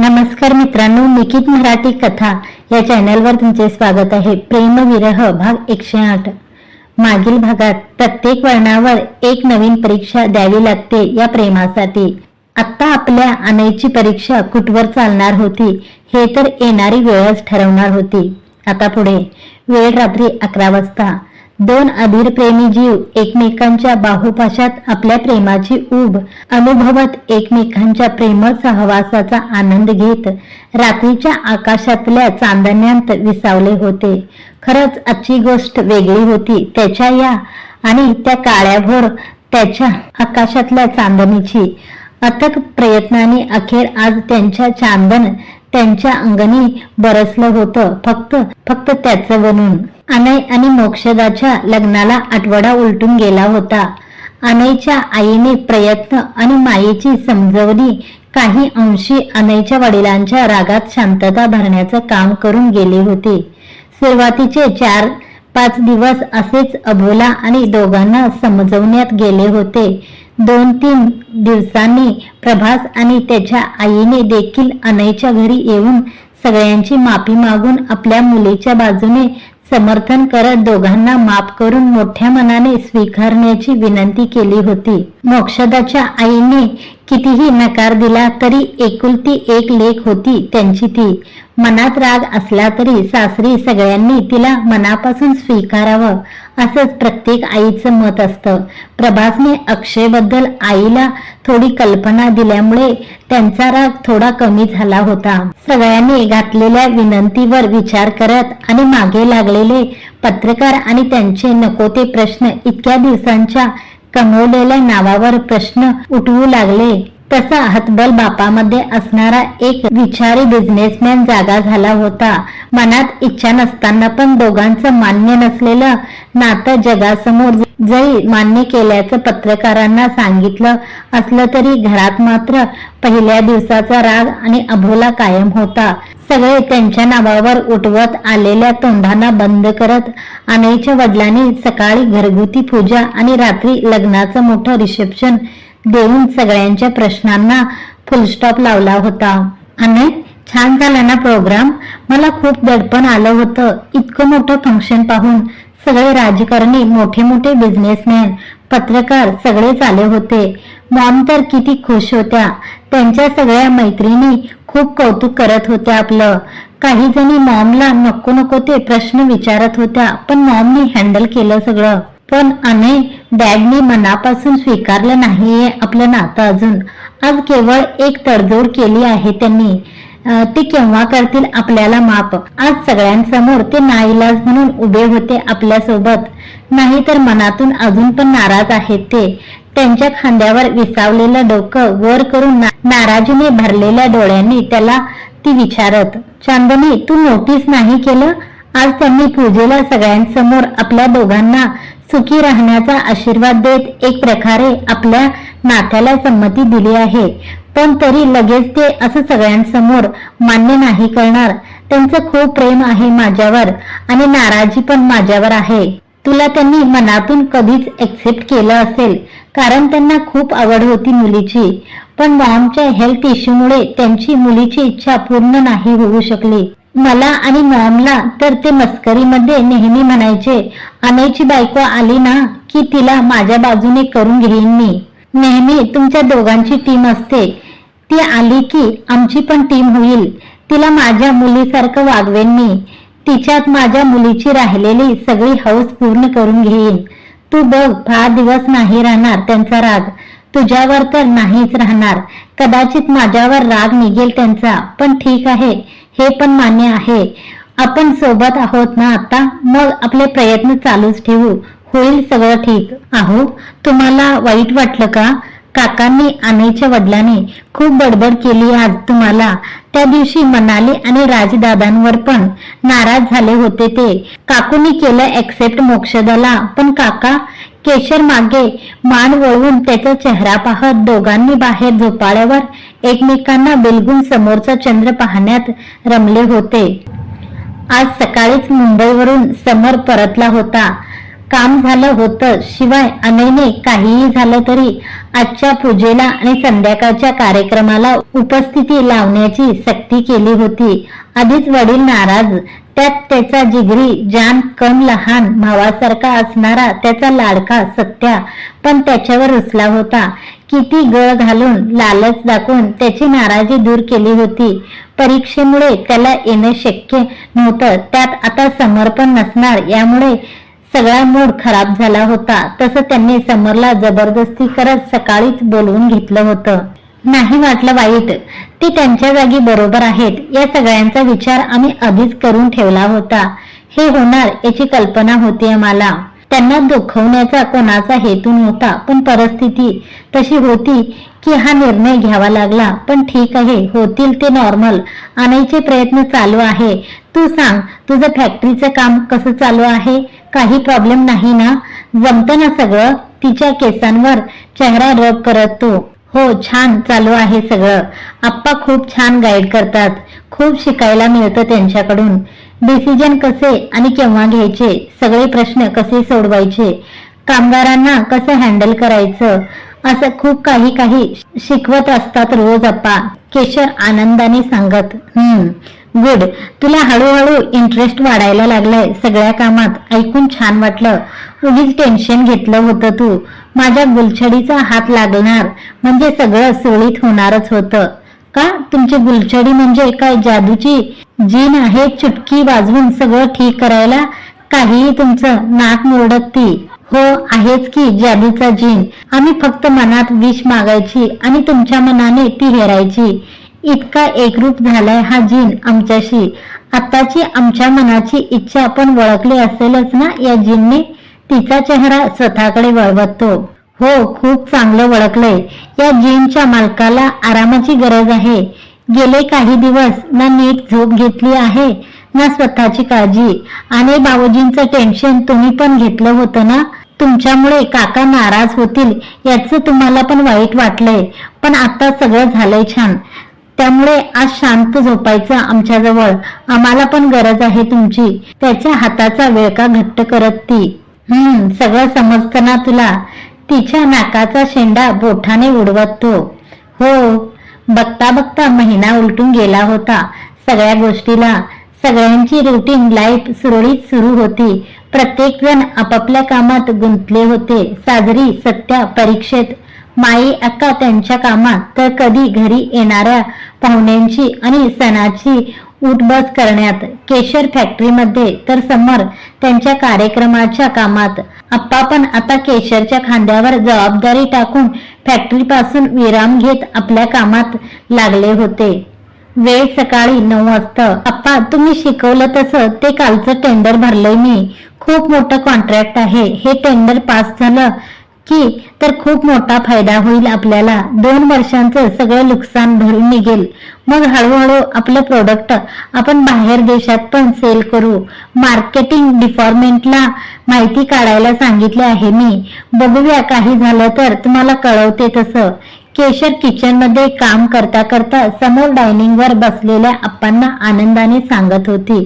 नमस्कार मित्रांनो निकित मराठी कथा या चॅनलवर तुमचे स्वागत आहे. प्रेम विरह भाग एकशे आठ. मागील भागात प्रत्येक वर्णावर एक नवीन परीक्षा द्यावी लागते या प्रेमासाठी. आत्ता आपल्या अनयची परीक्षा कुठवर चालणार होती हे तर येणारी वेळच ठरवणार होती. आता पुढे वेळ रात्री अकरा वाजता. दोन अधीर प्रेमी जीव एकमेकांच्या बाहुपाशात आपल्या प्रेमाची ऊब अनुभवत एकमेकांच्या प्रेमळ सहवासाचा आनंद घेत रात्रीच्या आकाशातल्या चांदण्यांत विसावले होते. खरंच आजची गोष्ट वेगळी होती त्याच्या या आणि त्या काळ्याभोर त्याच्या आकाशातल्या चांदणीची. अथक प्रयत्नाने अखेर आज त्यांच्या चांदन त्यांच्या अंगणी बरसलं होतं. फक्त फक्त त्याचं बनून अनय आणि मोक्षदाच्या लग्नाला आठवडा उलटून गेला होता. अनयच्या आईने प्रयत्न आणि मायेची समजवणी काही अंशी अनयच्या वडिलांच्या रागात शांतता भरण्याचं काम करून गेले होते. सुरुवातीचे चार पाच दिवस असेच अभोला आणि दोघांना समजवण्यात गेले होते. दोन तीन दिवसांनी प्रभास आणि त्याच्या आईने देखील अनयच्या घरी येऊन सगळ्यांची माफी मागून आपल्या मुलीच्या बाजूने समर्थन करत दोघांना माफ करून मोठ्या मनाने स्वीकारण्याची विनंती केली होती. मोक्षदाच्या आईने कितीही नकार दिला तरी एकुलती एक लेख होती त्यांची ती. मनात राग असला तरी सासरी सगळ्यांनी तिला मनापासून स्वीकारावं असंच प्रत्येक आईचं मत असतं. प्रभासने अक्षयबद्दल आईला थोडी कल्पना दिल्यामुळे त्यांचा राग थोडा कमी झाला होता. सगळ्यांनी घातलेल्या विनंतीवर विचार करत आणि मागे लागलेले पत्रकार आणि त्यांचे नको ते प्रश्न इतक्या दिवसांच्या कमवलेल्या नावावर प्रश्न उठवू लागले. तसा हतबल बापामध्ये असणारा एक विचारी बिझनेसमॅन जागा झाला होता. मनात इच्छा नसताना पण दोघांचं मान्य नसलेलं नातं जगासमोर जरी मान्य केल्याचं पत्रकारांना सांगितलं असलं तरी घरात मात्र पहिल्या दिवसाचा राग आणि अभोला कायम होता. सगळे त्यांच्या नावावर उठवत आलेल्या तोंडांना बंद करत अनयच्या वडिलांनी सकाळी घरगुती पूजा आणि रात्री लग्नाचं मोठं रिसेप्शन देऊन सगळ्यांच्या प्रश्नांना फुलस्टॉप लावला होता. अनय छान झाला ना प्रोग्राम मला खूप दडपण आलं होतं. इतकं मोठं फंक्शन पाहून सगळे राजकारणी मोठे मोठे बिझनेसमॅन पत्रकार सगळेच आले होते. मॉम तर किती खुश होत्या. त्यांच्या सगळ्या मैत्रिणी खूप कौतुक करत होत्या आपलं. काही जणी मॉमला नको नको ते प्रश्न विचारत होत्या पण मॉमनी हँडल केलं सगळं. पण अनय डॅडनी मनापासून स्वीकारलं नाहीये आपलं नातं अजून. आज केवळ एक तडजोड केली आहे त्यांनी. ते केव्हा करतील आपल्याला माप. आज सगळ्यांसमोर ते नाईलाज म्हणून उभे होते आपल्यासोबत नाही तर मनातून अजून पण नाराज आहेत ते. त्यांच्या खांद्यावर विसावलेलं डोकं वर करून नाराजीने भरलेल्या डोळ्यांनी त्याला ती विचारत चांदनी तू नोटीस नाही केलं? आज त्यांनी पूजेला सगळ्यांसमोर आपल्या दोघांना सुखी राहण्याचा आशीर्वाद देत एक प्रकारे आपल्या नात्याला संमती दिली आहे. पण तरी लगेच ते असं सगळ्यांसमोर मान्य नाही करणार. त्यांचं खूप प्रेम आहे माझ्यावर आणि नाराजी पण माझ्यावर आहे. तुला त्यांनी मनातून कधीच एक्सेप्ट केलं असेल कारण त्यांना खूप आवड होती मुलीची. पण मॉमच्या हेल्थ इश्यूमुळे त्यांची मुलीची इच्छा पूर्ण नाही होऊ शकली. मला आणि मॉमला तर ते मस्करीमध्ये नेहमी म्हणायचे अनयची बायको आली ना की तिला माझ्या बाजूने करून घेईन मी. नेहमी तुमच्या दोघांची टीम असते. ती आली की आमची पण टीम होईल. तिला माझ्या मुलीसारखं वागवेन मी. तिच्यात माझ्या मुलीची राहिलेली सगळी हौस पूर्ण करून घेईन. तू बघ फार दिवस नाही राहणार त्यांचा राग. तुझ्यावर तर नाहीच राहणार. कदाचित माझ्यावर राग निघेल त्यांचा. पण ठीक आहे. हे पण मान्य आहे. आपण सोबत आहोत ना आता? मग आपले प्रयत्न चालूच ठेवू. होईल सगळं ठीक. आहो तुम्हाला वाईट वाटलं का? काकांनी आनेच्या वडिलांनी खूप बडबड केली. आज तुम्हाला त्या दिवशी मनाली आणि राजदादांवर पण नाराज झाले होते ते. काकूंनी केलं एक्सेप्ट मोक्षदाला पण काका केशर मागे मान वळवून त्याचा चेहरा पाहत दोघांनी बाहेर झोपाळ्यावर एकमेकांना बिलगून समोरचा चंद्र पाहण्यात रमले होते. आज सकाळीच मुंबईवरून समर परतला होता. काम झालं होतं. शिवाय अनयने काहीही झालं तरी आजच्या पूजेला आणि संध्याकाळच्या कार्यक्रमाला उपस्थिती लावण्याची सक्ती केली होती. आधीच वडील नाराज. त्यात त्याचा जिगरी जान कम लहान भावासारखा असणारा त्याचा लाडका सत्या पण त्याच्यावर रुसला होता. किती गळ घालून लालच दाखवून त्याची नाराजी दूर केली होती. परीक्षेमुळे त्याला येणं शक्य नव्हतं. त्यात आता समर्पण नसणार. यामुळे सगळा मूड खराब झाला होता. तसं त्यांनी समरला जबरदस्ती करत सकाळीच बोलवून घेतलं होतं. नाही वाटलं वाईट. ती त्यांच्या जागी बरोबर आहेत. या सगळ्यांचा विचार आम्ही आधीच करून ठेवला होता. हे होणार याची कल्पना होती आम्हाला. त्यांना दुखवण्याचा कोणाचा हेतू नव्हता पण परिस्थिती तशी होती की हा निर्णय घ्यावा लागला. पण ठीक आहे होतील ते नॉर्मल. आणायचे प्रयत्न चालू आहे. तू सांग तुझं फॅक्टरीचं काम कसं चालू आहे? काही प्रॉब्लेम नाही ना? जमतं ना सगळं? तिच्या केसांवर चेहरा रब करत तो. हो छान चालू आहे सगळं. आप्पा खूप छान गाईड करतात. खूप शिकायला मिळतं त्यांच्याकडून. डिसिजन कसे आणि केव्हा घ्यायचे? सगळे प्रश्न कसे सोडवायचे? कामगारांना कसं हँडल करायचं? असं खूप काही काही शिकवत असतात रोज अप्पा केशर आनंदाने सांगत हम्म गुड तुला हळूहळू इंटरेस्ट वाढायला लागलाय. सगळ्या कामात ऐकून छान वाटलं. उगीच टेन्शन घेतलं होतं तू. माझ्या गुलछडीचा हात लागणार. म्हणजे सगळं सुरळीत होणारच होतं. का? तुमची गुलछडी म्हणजे काय? जादूची जीन आहे चुटकी वाजवून सगळं ठीक करायला? काहीही तुमचं नाक मोडत ती हो आहेच की जादूचा जीन. आम्ही फक्त मनात विष मागायची आणि तुमच्या मनाने ती हेरायची. इतका एकरूप झालाय हा जीन आमच्याशी. आताची आमच्या मनाची इच्छा आपण ओळखली असेलच ना या जीनने? तिचा चेहरा स्वतःकडे वळवतो. हो खूप चांगलं ओळखलंय या जीनच्या मालकाला आरामाची गरज आहे. गेले काही दिवस ना नीट झोप घेतली आहे ना स्वतःची काळजी. आणि बाबूजींचं टेन्शन तुम्ही पण घेतलं होतं ना? तुमच्यामुळे काका नाराज होतील याचं तुम्हाला पण वाईट वाटलंय. पण आता सगळं झालंय छान. त्यामुळे आज शांत झोपायचं आमच्याजवळ. आम्हाला पण गरज आहे तुमची. त्याच्या हाताचा वेळका घट्ट करत ती? हम्म सगळं समजतं ना तुला? तिच्या नाकाचा शेंडा बोठाने उडवत. तो हो बघता बघता महिना उलटून गेला होता. सगळ्या गोष्टीला. सगळ्यांची रुटीन लाईफ सुरळीत सुरू होती. प्रत्येक जण आपापल्या कामात गुंतले होते. साजरी सत्या परीक्षेत. माई अक्का त्यांच्या कामात तर कधी घरी येणाऱ्या पाहुण्यांची आणि सणाची उठबस करण्यात केशर फॅक्टरीमध्ये तर समर त्यांच्या कार्यक्रमाच्या कामात. आप्पा पण आता केशरच्या खांद्यावर जबाबदारी टाकून फॅक्टरीपासून विराम घेत आपल्या कामात लागले होते. वेळ सकाळी नऊ वाजता. आप्पा तुम्ही शिकवलं तसं ते कालचं टेंडर भरलंय मी. खूप मोठं कॉन्ट्रॅक्ट आहे. हे टेंडर पास झालं. की तर खूप मोठा फायदा होईल आपल्याला. दोन वर्षांचं सगळं नुकसान भरून निघेल. मग हळूहळू आपलं प्रोडक्ट आपण बाहेर देशात पण सेल करू. मार्केटिंग डिपार्टमेंटला माहिती काढायला सांगितले आहे मी. बघूया काही झालं तर तुम्हाला कळवते तसं. केशर किचनमध्ये काम करता करता समोर डायनिंगवर बसलेल्या अप्पांना आनंदाने सांगत होती.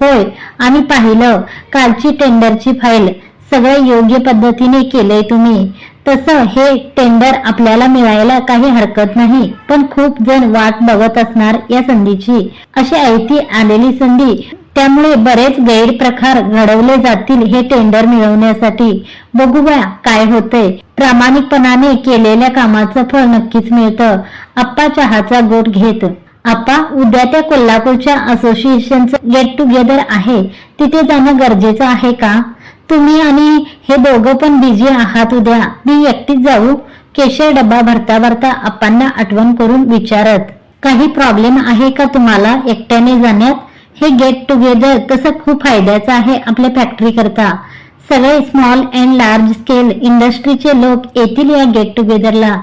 होय आम्ही पाहिलं. कालची टेंडरची फाईल सगळं योग्य पद्धतीने केलंय तुम्ही. तसं हे टेंडर आपल्याला मिळायला काही हरकत नाही. पण खूप जण वाट बघत असणार या संधीची. अशी ऐती आलेली संधी. त्यामुळे बरेच गैरप्रकार घडवले जातील हे टेंडर मिळवण्यासाठी. बघूया काय होतंय. प्रामाणिकपणाने केलेल्या कामाचं फळ नक्कीच मिळतं. आप्पा चहाचा गोट घेत. आप्पा उद्या त्या कोल्हापूरच्या असोसिएशनचं गेट टुगेदर आहे. तिथे जाणं गरजेचं आहे का? तुम्ही आणि हे दोघं पण बिझी आहात उद्या. मी एकटीच जाऊ. केशर डब्बा भरता भरता अप्पांना आठवण करून विचारत काही प्रॉब्लेम आहे का तुम्हाला एकट्याने जाण्यात? हे गेट टुगेदर तसं खूप फायद्याचं आहे आपल्या फॅक्टरी करता. सगळे स्मॉल अँड लार्ज स्केल इंडस्ट्रीचे लोक येतील या गेट टुगेदरला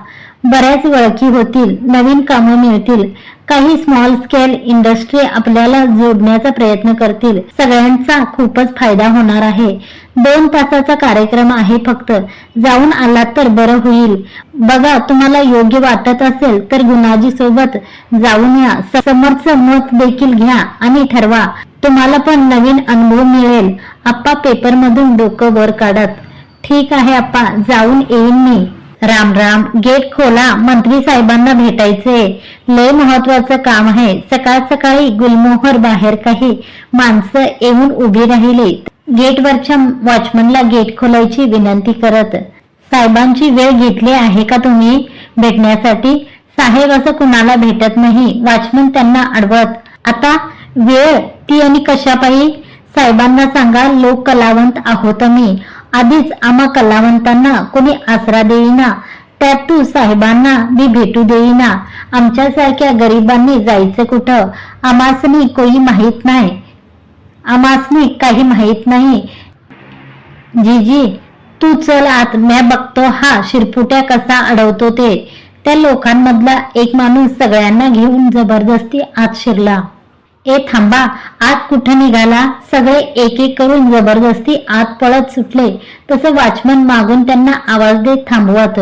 बऱ्याच ओळखी होतील नवीन कामं मिळतील. काही स्मॉल स्केल इंडस्ट्री आपल्याला जोडण्याचा प्रयत्न करतील. सगळ्यांचा खूपच फायदा होणार आहे. दोन तासाचा कार्यक्रम आहे फक्त. जाऊन आलात तर बरं होईल. बघा तुम्हाला योग्य वाटत असेल तर गुणाजी सोबत जाऊन या. समर्थ मत देखील घ्या आणि ठरवा. तुम्हाला पण नवीन अनुभव मिळेल. आप्पा पेपरमधून डोकं वर काढत ठीक आहे आप्पा जाऊन येईन मी. राम राम गेट खोला मंत्री साहेबांना भेटायचे. लय महत्वाचं काम आहे. सकाळ सकाळी गुलमोहर बाहेर काही माणसं येऊन उभी राहिली. गेटवरच्या वॉचमनला गेट खोलायची विनंती करत साहेबांची वेळ घेतली आहे का तुम्ही? भेटण्यासाठी. साहेब असं कुणाला भेटत नाही. वॉचमन त्यांना अडवत आता वेळ ती आणि कशापायी? साहेबांना सांगा लोक कलावंत आहोत मी. आधीच आम्हा कलावंतांना कोणी आसरा देईना. त्यात तू साहेबांना मी भेटू देईना. आमच्यासारख्या गरिबांनी जायचं कुठं? आमासनी कोणी माहीत नाही. आमासनी काही माहीत नाही. जीजी तू चल आत म्या बघतो हा शिरपुट्या कसा अडवतो ते. त्या लोकांमधला एक माणूस सगळ्यांना घेऊन जबरदस्ती आत शिरला. ए थांबा आत कुठं निघाला? सगळे एक एक करून जबरदस्ती आत पळत सुटले. तसं वॉचमन मागून त्यांना आवाज देत थांबवत.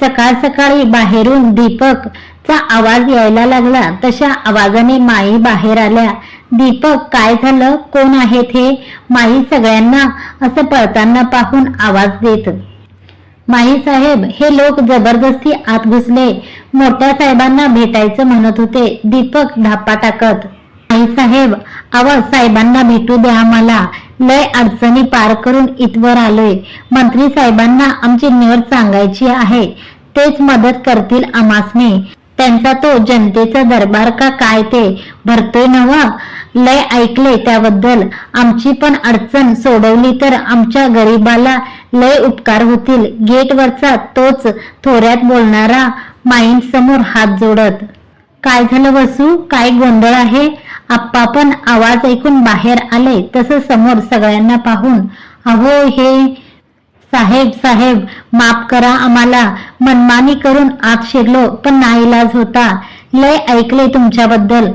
सकाळ सकाळी बाहेरून दीपक चा आवाज यायला लागला. तशा आवाजाने माई बाहेर आल्या. दीपक काय झालं? कोण आहे हे? माई सगळ्यांना असं पळताना पाहून आवाज देत. माई साहेब हे लोक जबरदस्ती आत घुसले. मोठ्या साहेबांना भेटायचं म्हणत होते. दीपक धापा टाकत. माई साहेब अव साहेबांना भेटू द्या मला लय अडचणी पार करून इथवर आलोय. मंत्री साहेबांना आमची निवड सांगायची आहे. तेच मदत करतील आमासने. त्यांचा तो जनतेचा दरबार का काय ते? भरतोय नवा लय ऐकले त्याबद्दल. आमची पण अडचण सोडवली तर आमच्या गरिबाला लय उपकार होतील. गेटवरचा तोच थोड्यात बोलणारा माईंसमोर हात जोडत. काय झालं वसू? काय गोंधळ आहे? आप्पा पण आवाज ऐकून बाहेर आले तसं समोर सगळ्यांना पाहून. अहो हे साहेब साहेब माफ करा आम्हाला. मनमानी करून आत शिरलो पण नाईलाज होता. लय ऐकले तुमच्याबद्दल.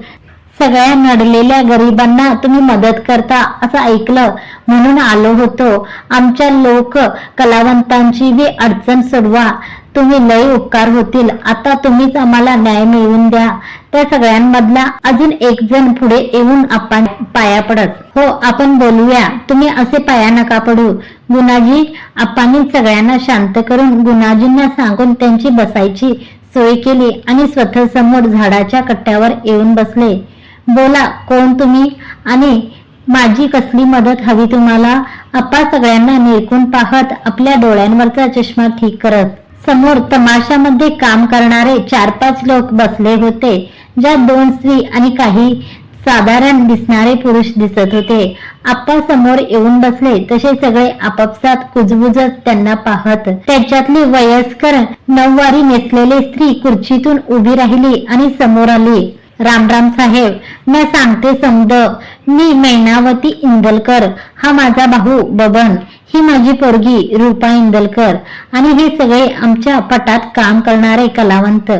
सगळ्या नडलेल्या गरिबांना तुम्ही मदत करता असं ऐकलं म्हणून आलो होतो. आमच्या लोक कलावंतांची बी अडचण सोडवा. तुम्ही लय उपकार होतील. आता तुम्हीच आम्हाला न्याय मिळवून द्या. त्या सगळ्यांमधला अजून एक जण पुढे येऊन आपण पाया पडत. हो आपण बोलूया. तुम्ही असे पाया नका पडू. गुणाजी आपांनी सगळ्यांना शांत करून गुणाजींना सांगून त्यांची बसायची सोय केली आणि स्वतः समोर झाडाच्या कट्ट्यावर येऊन बसले. बोला कोण तुम्ही? आणि माझी कसली मदत हवी तुम्हाला? आप्पा सगळ्यांना निरकून पाहत आपल्या डोळ्यांवरचा चष्मा ठीक करत. समोर तमाशामध्ये काम करणारे चार पाच लोक बसले होते ज्यात दोन स्त्री आणि काही साधारण दिसणारे पुरुष दिसत होते. आप्पा समोर येऊन बसले तसे सगळे आपापसात कुजबुजत त्यांना पाहत. त्याच्यातली वयस्कर नऊवारी नेसलेली स्त्री खुर्चीतून उभी राहिली आणि समोर आली. राम राम साहेब मी सांगते समद मी मैनावती इंदलकर. हा माझा भाऊ बबन. ही माझी पोरगी रूपा इंदलकर आणि हे सगळे आमच्या पटात काम करणारे कलावंत.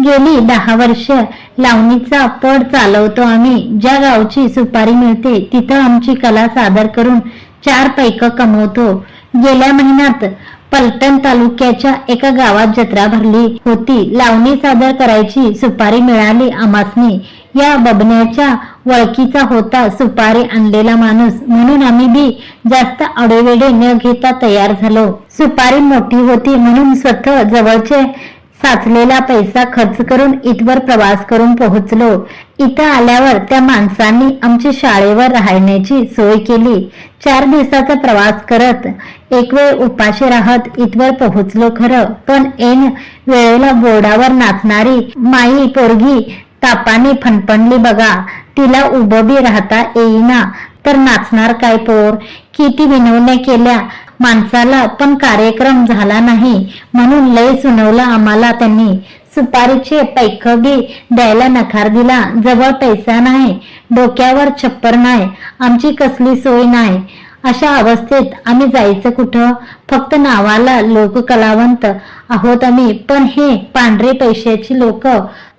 गेली दहा वर्ष लावणीचा पड चालवतो आम्ही. ज्या गावची सुपारी मिळते तिथं आमची कला सादर करून चार पैक कमवतो. गेल्या महिन्यात पलटण तालुक्याच्या एका गावात जत्रा भरली होती. लावणी सादर करायची सुपारी मिळाली आमासनी या बबण्याच्या वळखीचा होता सुपारी आणलेला माणूस. म्हणून आम्ही बी जास्त आडेवेडे न घेता तयार झालो. सुपारी मोठी होती म्हणून स्वतः जवळचे साचलेला पैसा खर्च करून इथवर प्रवास करून पोहोचलो. इथं आल्यावर त्या माणसांनी आमची शाळेवर राहण्याची सोय केली. चार दिवसाचा प्रवास करत एक वेळ उपाशी राहत इथवर पोहोचलो खरं. पण ऐन वेळेला बोर्डावर नाचणारी माई पोरगी तापाने फणफणली बघा. तिला उभं बी राहता येईना. तर नाचणार काय पोर? किती विनवण्या केल्या. माणसाला पण कार्यक्रम झाला नाही. म्हणून लय सुनवलं आम्हाला त्यांनी. सुपारीचे पैक बी द्यायला नकार दिला. जवळ पैसा नाही. डोक्यावर छप्पर नाही. आमची कसली सोय नाही. अशा अवस्थेत आम्ही जायचं कुठं? फक्त नावाला लोक कलावंत आहोत आम्ही. पण हे पांढरे पैशाची लोक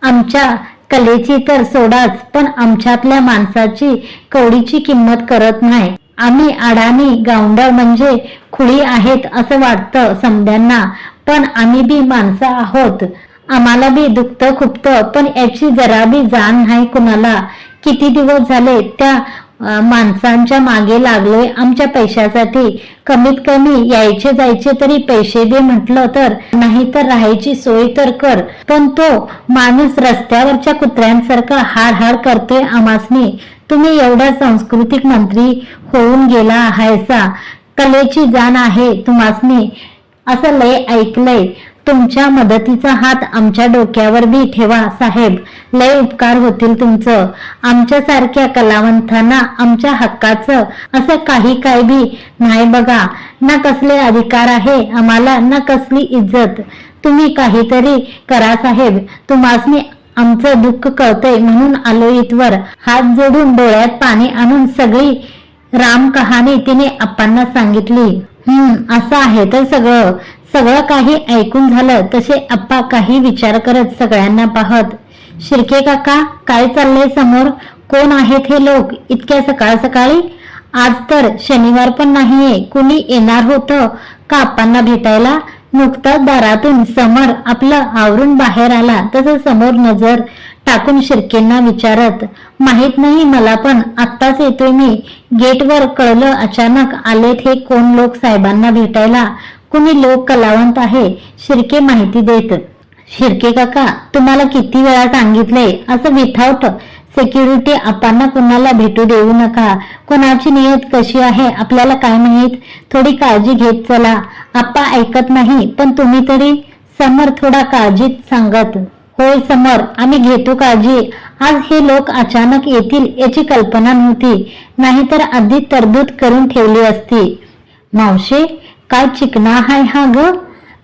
आमच्या कलेची तर सोडाच पण आमच्यातल्या माणसाची कवडीची किंमत करत नाही. आम्ही अडाणी गावंडळ म्हणजे खुळी आहेत असं वाटतं समद्यांना पण आम्ही बी माणसं आहोत. आम्हाला बी दुखतं खुपतं पण याची जरा बी जाण नाही कुणाला. किती दिवस झाले त्या माणसांच्या मागे लागलोय आमच्या पैशासाठी कमीत कमी यायचे जायचे तरी पैसे दे म्हटलं तर नाही तर राहायची सोय तर कर. पण तो माणूस रस्त्यावरच्या कुत्र्यांसारखा हाड हाड करतोय आमासनी. तुम्ही एवढा सांस्कृतिक मंत्री होऊन गेला हायसा कलेची जाण आहे तुम्हासनी असं लय ऐकलंय. तुमच्या मदतीचा हात आमच्या डोक्यावर बी ठेवा साहेब. लय उपकार होतील तुमचं. आमच्यासारख्या कलावंतांना आमच्या हक्काचं असं काही काय बी नाही बघा. ना कसले अधिकार आहे आम्हाला ना कसली इज्जत. तुम्ही काहीतरी करा साहेब. तुम्हासनी आमचं दुःख कळतंय म्हणून आलो इथवर. हात जोडून डोळ्यात पाणी आणून सगळी राम कहाणी तिने आपांना सांगितली. हम्म असं आहे. तर सगळं सगळं काही ऐकून झालं तसे अप्पा काही विचार करत सगळ्यांना पाहत शिर्के काका काय चाललंय समोर? कोण आहेत हे लोक? इतक्या सकाळ सकाळी? आज तर शनिवार पण नाहीये. कुणी येणार होतं का अप्पांना भेटायला? नुकताच दारातून समर आपलं आवरून बाहेर आला. तसं समोर नजर टाकून शिर्केंना विचारत माहीत नाही मला पण आत्ताच येतोय मी. गेटवर कळलं अचानक आलेत हे कोण लोक साहेबांना भेटायला. कुणी लोक कलावंत आहे शिर्के माहिती देत. शिर्के काका तुम्हाला किती वेळा सांगितलंय असं विथाउट सेक्युरिटी आपांना कुणाला भेटू देऊ नका. कोणाची नियत कशी आहे आपल्याला काय माहीत? थोडी काळजी घेत चला. आप्पा ऐकत नाही पण तुम्ही तरी समर थोडा काळजीत सांगत होय समर आम्ही घेतो काळजी. आज हे लोक अचानक येतील याची कल्पना नव्हती. नाहीतर आधी तरबूत करून ठेवली असती. मावशे काय चिकना हाय हा ग?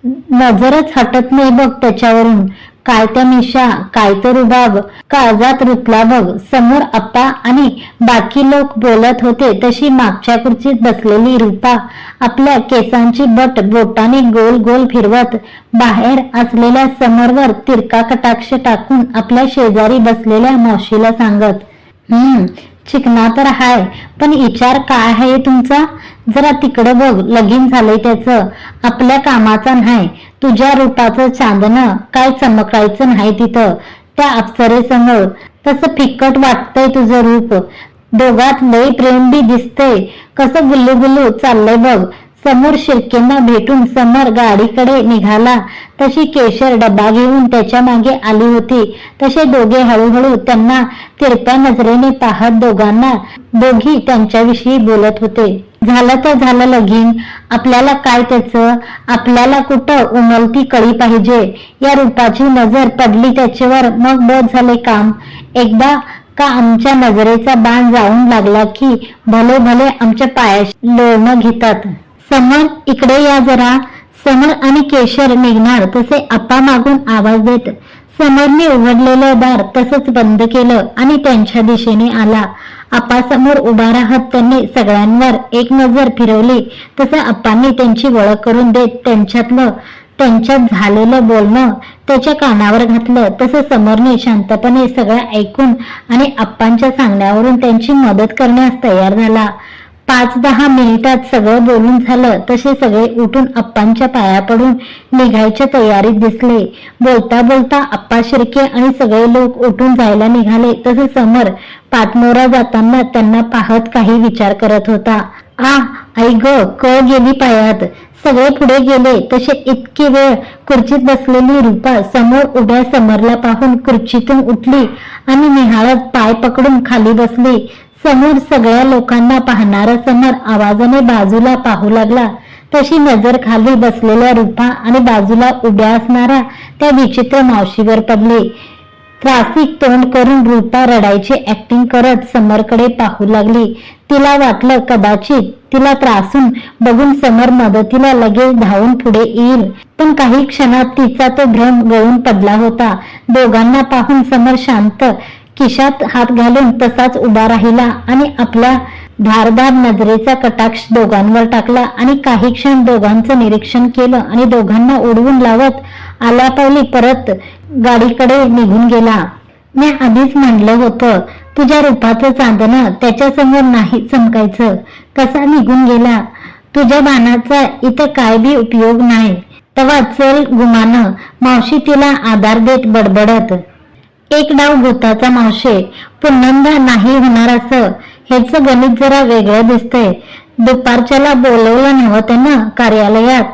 नजरच हटत नाही बघ त्याच्यावरून. काय त्या मिशा काय तर उभाग काळजात रुतला बघ. समोर अप्पा आणि बाकी लोक बोलत होते तशी मागच्या खुर्चीत बसलेली रूपा. आपल्या केसांची बट बोटाने गोल गोल फिरवत. बाहेर असलेल्या समोरवर तिरका कटाक्ष टाकून आपल्या शेजारी बसलेल्या मावशीला सांगत हम्म चिकना तर हाय पण विचार काय आहे तुमचा? जरा तिकडं बघ लगीन झालंय त्याचं. आपल्या कामाचा नाही तुझ्या रूपाचं चांदणं काय चमकायचं नाही तिथं. त्या अप्सरेसमोर तसं फिकट वाटतंय तुझं रूप. दोघात लय प्रेम बी दिसतंय. कसं गुल्लू गुल्लू चाललंय बघ. समोर शिर्केंना भेटून समोर गाडीकडे निघाला. तशी केशर डबा घेऊन त्याच्यामागे आली होती. तसे दोघे हळूहळू त्यांना तिरप्या नजरेने पाहत दोघांना दोघी त्यांच्याविषयी बोलत होते. झालं तर झालं लगीन. आपल्याला काय त्याचं? आपल्याला कुठं उमलती कळी पाहिजे? या रूपाची नजर पडली त्याच्यावर. मग बस झाले काम. एकदा का आमच्या नजरेचा बाण जाऊन लागला की भले भले आमच्या पायाशी लोळणं घेतात. समर इकडे या जरा. समर आणि केशर निघणार तसे आप्पा मागून आवाज देत. समरने उघडलेलं दार तसंच बंद केलं आणि त्यांच्या दिशेने आला. समोर उभा राहत त्यांनी सगळ्यांवर एक नजर फिरवली. तसं आप्पांनी त्यांची ओळख करून देत त्यांच्यातलं त्यांच्यात झालेलं बोलणं त्याच्या कानावर घातलं. तसं समरने शांतपणे सगळं ऐकून आणि आप्पांच्या सांगण्यावरून त्यांची मदत करण्यास तयार झाला. पाच दहा मिनिटात सगळं बोलून झालं तसे सगळे उठून अप्पांच्या पाया पडून निघायच्या तयारीत दिसले. बोलता बोलता अप्पा शिर्के आणि सगळे लोक उठून जायला निघाले. तसे समर पाटमोरा जाताना त्यांना पाहत काही विचार करत होता. आ आई ग क गेली पायात. सगळे पुढे गेले. तसे इतके वेळ खुर्चीत बसलेली रूपा समोर उभ्या समरला पाहून खुर्चीतून उठली आणि निहाळत पाय पकडून खाली बसली. समोर सगळ्या लोकांना पाहणारा समर आवाजाने बाजूला पाहू लागला. तशी नजर खाली बसलेल्या रूपा आणि बाजूला उभ्या असणाऱ्या त्या विचित्र मावशीवर पडली. त्रासिक तोंड करून रूपा रडायची ऍक्टिंग करत समरकडे पाहू लागली. तिला वाटलं कदाचित तिला त्रासून बघून समर मदतीला लगेच धावून पुढे येईल. पण काही क्षणात तिचा तो भ्रम गळून पडला होता. दोघांना पाहून समर शांत खिशात हात घालून तसाच उभा राहिला आणि आपल्या धारदार नजरेचा कटाक्ष दोघांवर टाकला आणि काही क्षण दोघांचं निरीक्षण केलं आणि दोघांना उडवून लावत आलापावली परत गाडीकडे निघून गेला. मी आधीच म्हणलं होतं तुझ्या रूपाचं चांदणं त्याच्यासमोर नाही चमकायचं. कसा निघून गेला? तुझ्या बाणाचा इथं काय बी उपयोग नाही. तवा चल गुमानं. मावशी तिला आधार देत बडबडत. एक डाव भूताचा मावशे पुन्हा नाही होणार असं. हेच गणित जरा वेगळं दिसतंय. दुपारच्याला बोलवलं नव्हतं ना कार्यालयात.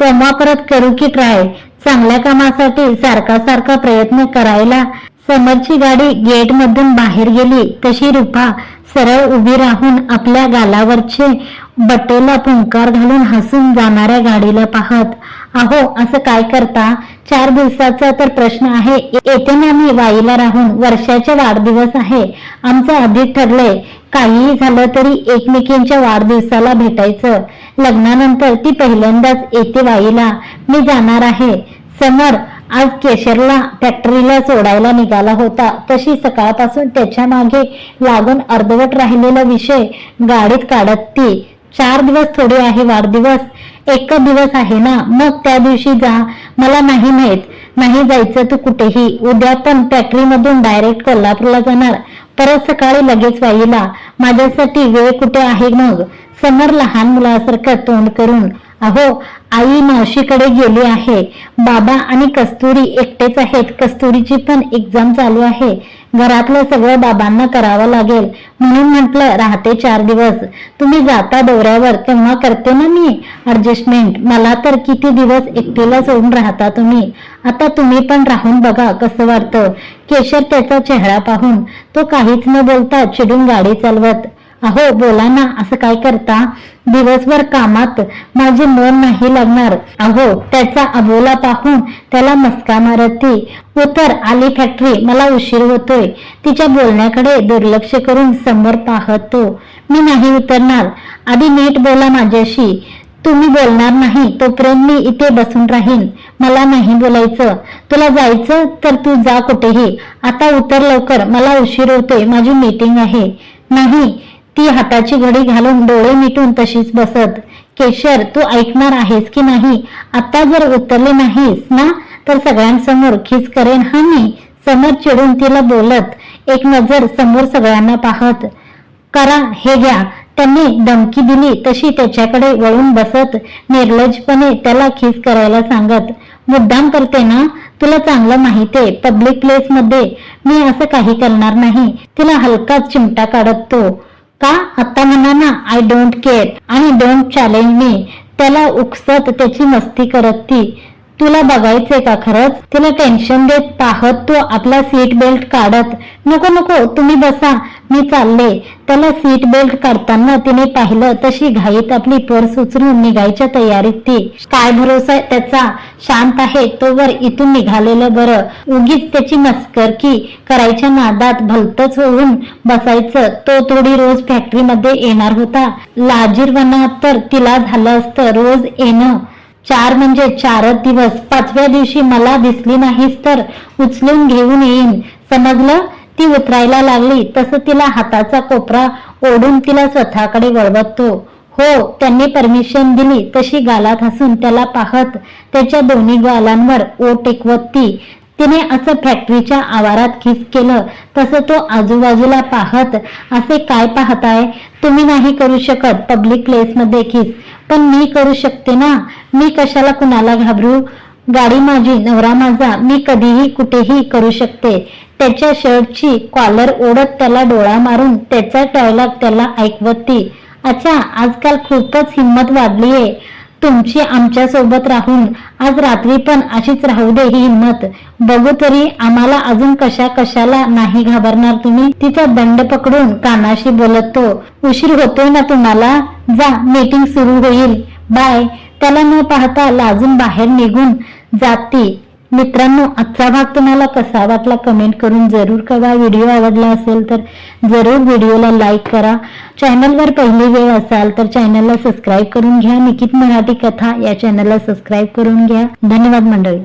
तेव्हा परत करू की ट्राय? चांगल्या कामासाठी सारखा सारखा प्रयत्न करायला. समोरची गाडी गेट मधून बाहेर गेली. तशी रुपा सरळ उभी राहून आपल्या गालावरचे बटेला पुंकार घालून हसून जाणाऱ्या गाडीला पाहत अहो असं काय करता? चार दिवसाचा तर प्रश्न आहे. येते ना वाईला राहून वर्षाचा वाढदिवस आहे. आमचं अधिक ठरलंय. काहीही झालं तरी एकमेकींच्या वाढदिवसाला भेटायचं. लग्नानंतर ती पहिल्यांदाच येते वाईला. मी जाणार आहे. समर आज केशरला फॅक्टरीला सोडायला निघाला होता. तशी सकाळपासून त्याच्यामागे लागून अर्धवट राहिलेला विषय गाडीत काढत. ती चार दिवस थोडे आहे वाढदिवस. एक दिवस आहे ना मग त्या दिवशी जा. मला नाही माहीत नाही जायचं तू कुठेही. उद्या पण फॅक्टरीमधून डायरेक्ट कोल्हापूरला जाणार. परत सकाळी लगेच वाईला. माझ्यासाठी वेळ कुठे आहे मग? समोर लहान मुलासारखं तोंड करून. अहो आई मावशीकडे गेली आहे. बाबा आणि कस्तुरी एकटेच आहेत. कस्तुरीची पण एक्झाम चालू आहे. घरातलं सगळं बाबांना करावं लागेल. म्हणून म्हटलं राहते चार दिवस. तुम्ही जाता दौऱ्यावर तेव्हा करते ना मी ऍडजस्टमेंट मला तर किती दिवस एकटीला सोडून राहता तुम्ही. आता तुम्ही पण राहून बघा कसं वाटतं. केशर त्याचा चेहरा पाहून तो काहीच न बोलता चिडून गाडी चालवत अहो बोला ना असं काय करता? दिवसभर कामात माझे मन नाही लागणार. अहो त्याचा अबोला पाहून त्याला मस्का मारत. ती उतर आली फॅक्टरी मला उशीर होतोय. तिच्या बोलण्याकडे दुर्लक्ष करून समोर पाहत. तो मी नाही उतरणार. आधी नीट बोला माझ्याशी. तुम्ही बोलणार नाही तोपर्यंत मी इथे बसून राहीन. मला नाही बोलायचं. तुला जायचं तर तू जा कुठेही. आता उतर लवकर. मला उशीर होतोय. माझी मीटिंग आहे. नाही ती हाताची घडी घालून डोळे मिटून तशीच बसत. केशर तू ऐकणार आहेस की नाही? आता जर उतरले नाहीस ना? तर सगळ्यांसमोर खिस करेन हा मी. समोर चिडून तिला बोलत एक नजर समोर सगळ्यांना पाहत. करा हे घ्या. त्यांनी धमकी दिली तशी त्याच्याकडे वळून बसत निर्लजपणे त्याला खिस करायला सांगत. मुद्दाम करते ना? तुला चांगलं माहितीये पब्लिक प्लेस मध्ये मी असं काही करणार नाही. तिला हलकाच चिमटा काढत तो. का? आता म्हणा ना आय डोंट केअर आणि डोंट चॅलेंज मी त्याला उकसत त्याची मस्ती करत ती. तुला बघायचंय का खरंच? तिला टेन्शन देत पाहत तो आपला सीट बेल्ट काढत नको नको तुम्ही बसा मी चालले. त्याला सीट बेल्ट काढताना तिने पाहिलं तशी घाईत आपली पर्स उचलून निघायच्या तयारीत ती. काय भरोसा त्याचा? शांत आहे तोवर इथून निघालेलं बरं. उगीच त्याची मस्करकी करायच्या नादात भलतच होऊन बसायचं. तो थोडी रोज फॅक्टरीमध्ये येणार होता. लाजीरवनात तर तिला झालं असतं रोज येणं. चार म्हणजे चारच दिवस. पाचव्या दिवशी मला दिसली नाहीस तर उचलून घेऊन येईन. समजलं? ती उतरायला लागली. तसं तिला हाताचा कोपरा ओढून तिला स्वतःकडे वळवतो. हो त्यांनी परमिशन दिली. तशी गालात हसून त्याला पाहत त्याच्या दोन्ही गालांवर ओ टेकवत ती तिने असं फॅक्टरीच्या आवारात खिस केलं तसं तो आजूबाजूला पाहत असे काय पाहताय? तुम्ही नाही करू शकत पब्लिक प्लेसमध्ये खिस पण मी करू शकते ना? मी कशाला कुणाला घाबरू? गाडी माझी नवरा माझा मी कधीही कुठेही करू शकते. त्याच्या शर्टची कॉलर ओढत त्याला डोळा मारून त्याचा डायलॉग त्याला ऐकवत ती अच्छा आजकाल खूपच हिंमत वाढलीये. तुमची आमच्यासोबत राहून आज रात्री पण अशीच राहू दे ही हिंमत बघू तरी आम्हाला अजून कशा कशाला नाही घाबरणार तुम्ही? तिचा दंड पकडून कानाशी बोलत. तो उशीर होतोय ना तुम्हाला? जा मीटिंग सुरू होईल. बाय त्याला न पाहता लाजून बाहेर निघून जाती. मित्रांनो आजचा भाग तुम्हाला कसा वाटला कमेंट करून जरूर कळवा. व्हिडिओ आवडला असेल तर जरूर व्हिडिओला लाईक करा. चॅनलवर पहिली वेळ असाल तर चॅनलला सबस्क्राईब करून घ्या. निकित मराठी कथा या चॅनलला सबस्क्राईब करून घ्या. धन्यवाद मंडळी.